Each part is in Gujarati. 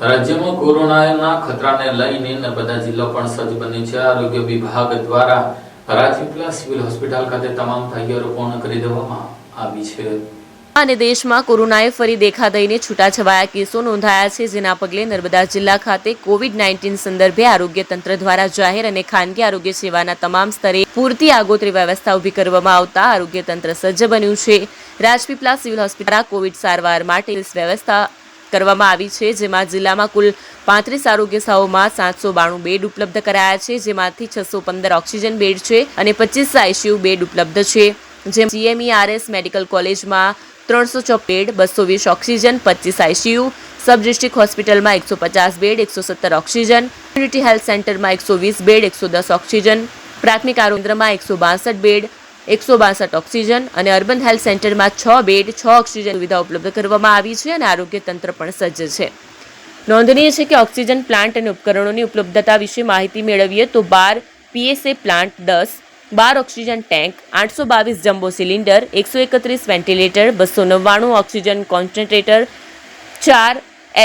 રાજ્યમાં કોરોનાના ખતરાને લઈને નર્મદા જિલ્લો પણ સજ્જ બન્યો છે. આરોગ્ય વિભાગ દ્વારા રાજપીપલા સિવિલ હોસ્પિટલ ખાતે તમામ તૈયારીઓ પૂર્ણ કરી દેવામાં આવી છે. અને દેશમાં કોરોનાએ ફરી દેખા દઈને છૂટાછવાયા કેસો નોંધાયા છે, જેના પગલે નર્મદા જિલ્લા ખાતે કોવિડ નાઇન્ટીન સંદર્ભે આરોગ્ય તંત્ર દ્વારા જાહેર અને ખાનગી આરોગ્ય સેવાના તમામ સ્તરે પૂરતી આગોતરી વ્યવસ્થા ઊભી કરવામાં આવતા આરોગ્ય તંત્ર સજ્જ બન્યું છે. રાજપીપલા સિવિલ હોસ્પિટલ કોવિડ સારવાર માટે વ્યવસ્થા કરવામાં આવી છે, જેમાં જિલ્લામાં કુલ પાંત્રીસ આરોગ્ય શાળાઓમાં સાતસો બાણું બેડ ઉપલબ્ધ કરાયા છે, જેમાંથી છસો પંદર ઓક્સિજન બેડ છે અને પચીસ આઈસીયુ બેડ ઉપલબ્ધ છે. જેમ જીએમઈઆરએસ મેડિકલ કોલેજમાં ત્રણસો ચોપ બસો વીસ ઓક્સિજન, પચીસ આઈસીયુ સબ ડિસ્ટ્રિક્ટ હોસ્પિટલમાં એકસો પચાસ બેડ, એકસો સત્તર ઓક્સિજન, કોમ્યુનિટી હેલ્થ સેન્ટરમાં એકસો વીસ બેડ, એકસો દસ ઓક્સિજન, પ્રાથમિક આરોગ્ય કેન્દ્રમાં એકસો બાસઠ બેડ એકસો બાસઠ ઓક્સિજન અને અર્બન હેલ્થ સેન્ટરમાં છ બેડ, છ ઓક્સિજન સુવિધા ઉપલબ્ધ કરવામાં આવી છે અને આરોગ્ય તંત્ર પણ સજ્જ છે. નોંધનીય છે કે ઓક્સિજન પ્લાન્ટ અને ઉપકરણોની ઉપલબ્ધતા વિશે માહિતી મેળવીએ તો બાર પીએસએ પ્લાન્ટ દસ, બાર ઓક્સિજન ટેન્ક, આઠસો બાવીસ જમ્બો સિલિન્ડર, એકસો એકત્રીસ વેન્ટિલેટર, બસો નવ્વાણું ઓક્સિજન કોન્સન્ટ્રેટર, ચાર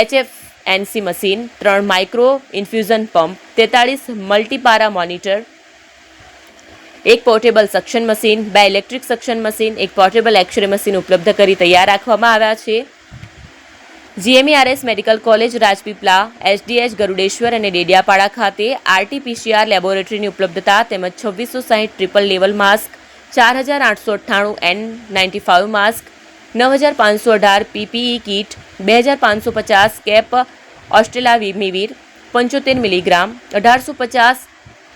એચએફ એનસી મશીન, ત્રણ માઇક્રો ઇન્ફ્યુઝન પંપ, તેતાળીસ મલ્ટીપારા મોનિટર એક પોર્ટેબલ સક્શન મશીન બે ઇલેક્ટ્રિક સક્શન મશીન એક પોર્ટેબલ એક્સરે મશીન ઉપલબ્ધ કરી તૈયાર રાખવામાં આવ્યા છે. GMERS medical college Rajpipla SDH Garudeshwar અને ડેડિયાપાડા ખાતે આરટીપીસીઆર લેબોરેટરીની ઉપલબ્ધતા તેમજ છવ્વીસો સાહીઠ ટ્રિપલ લેવલ માસ્ક, ચાર હજાર આઠસો અઠ્ઠાણું એન નાઇન્ટી ફાઇવ માસ્ક, નવ હજાર પાંચસો અઢાર પીપીઈ કીટ, બે હજાર પાંચસો પચાસ કેપ ઓસ્ટ્રેલા મિવીર, પંચોતેર મિલીગ્રામ, અઢારસો પચાસ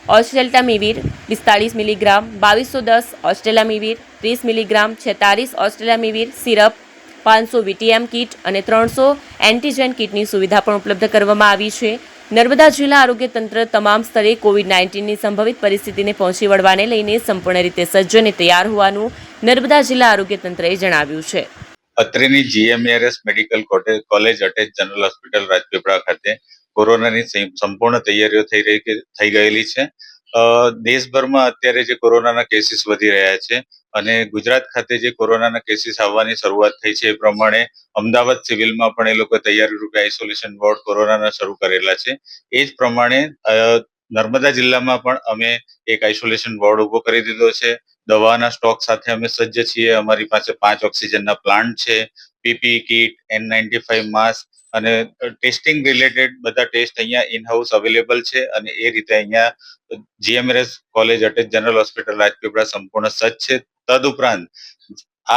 ઓસ્ટ્રેલ્ટામિવીર પિસ્તાળીસ મિલીગ્રામ બાવીસો દસ ઓસ્ટ્રેલામિવીર ત્રીસ મિલીગ્રામ છેતાલીસ ઓસ્ટ્રેલામિવીર સિરપ, પાંચસો વીટીએમ કીટ અને ત્રણસો એન્ટીજેન કીટની સુવિધા પણ ઉપલબ્ધ કરવામાં આવી છે. નર્મદા જિલ્લા આરોગ્ય તંત્ર તમામ સ્તરે કોવિડ નાઇન્ટીનની સંભવિત પરિસ્થિતિને પહોંચી વળવાને લઈને સંપૂર્ણ રીતે સજ્જ અને તૈયાર હોવાનું નર્મદા જિલ્લા આરોગ્ય તંત્રએ જણાવ્યું છે. અત્રેની GMERS medical college attach general hospital Rajpipla ખાતે કોરોનાની સંપૂર્ણ તૈયારીઓ થઈ રહી થઈ ગયેલી છે. દેશભરમાં અત્યારે જે કોરોનાના કેસીસ વધી રહ્યા છે અને ગુજરાત ખાતે જે કોરોનાના કેસીસ આવવાની શરૂઆત થઈ છે એ પ્રમાણે અમદાવાદ સિવિલમાં પણ એ લોકો તૈયારી રૂપે આઇસોલેશન વોર્ડ કોરોનાના શરૂ કરેલા છે. એ જ પ્રમાણે નર્મદા જિલ્લામાં પણ અમે એક આઇસોલેશન વોર્ડ ઊભો કરી દીધો છે. દવાના સ્ટોક સાથે અમે સજ્જ છીએ. અમારી પાસે પાંચ ઓક્સિજનના પ્લાન્ટ છે. PP kit N ninety five mask અને ટેસ્ટિંગ રિલેટેડ બધા ટેસ્ટ અહીંયા ઇન હાઉસ અવેલેબલ છે અને એ રીતે અહીંયા GMS college attach general hospital Rajpipla સંપૂર્ણ સજ્જ છે. તદુપરાંત,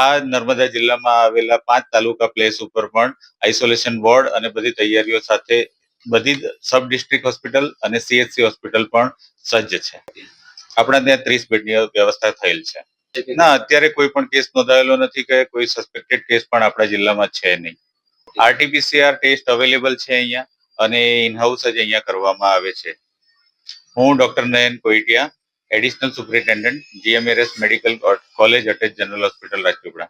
આ નર્મદા જિલ્લામાં આવેલા પાંચ તાલુકા પ્લેસ ઉપર પણ આઇસોલેશન વોર્ડ અને બધી તૈયારીઓ સાથે બધી સબ ડિસ્ટ્રિક્ટ હોસ્પિટલ અને સીએચસી હોસ્પિટલ પણ સજ્જ છે. આપણા ત્યાં ત્રીસ બેડની વ્યવસ્થા થયેલ છે. ના, અત્યારે કોઈ પણ કેસ નોંધાયેલો નથી કે કોઈ સસ્પેક્ટેડ કેસ પણ આપણા જિલ્લામાં છે નહીં. આરટીપીસીઆર ટેસ્ટ અવેલેબલ છે અહીંયા અને ઇનહાઉસ જ અહીંયા કરવામાં આવે છે. હું doctor Nayan Koitiya additional superintendent GMERS medical college attach general hospital Rajpipla.